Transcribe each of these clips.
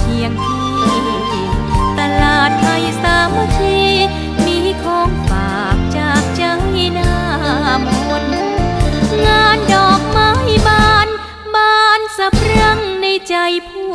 เคียงตลาดไทยสามัคคีมีของฝากจากใจนาามนงานดอกไม้บาน บานสะพรั่งในใจผู้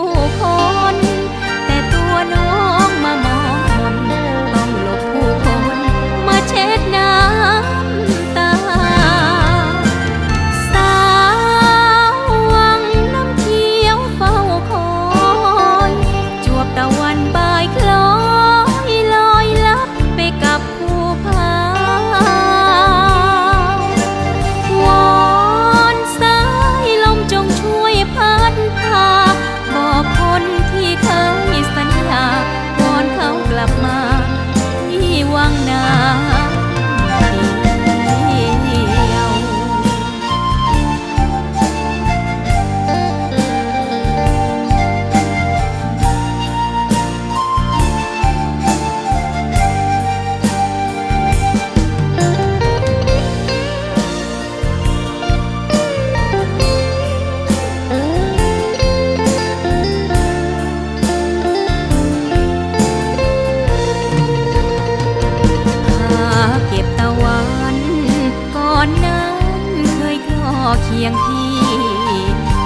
ียงพี่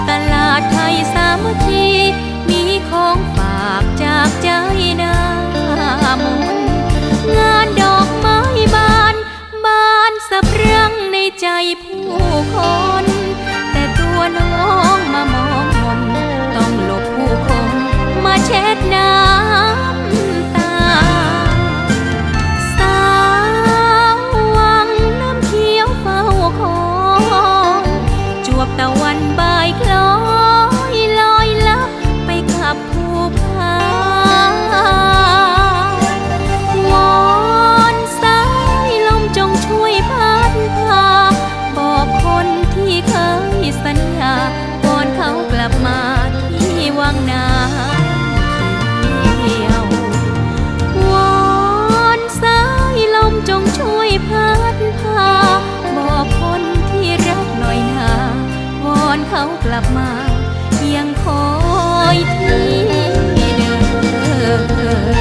ตลาดไทยสามัคคี มีของฝากจากใจนามนงานดอกไม้บาน บานสะพรั่งในใจผู้คน เขากลับมา ยังคอยที่เดิม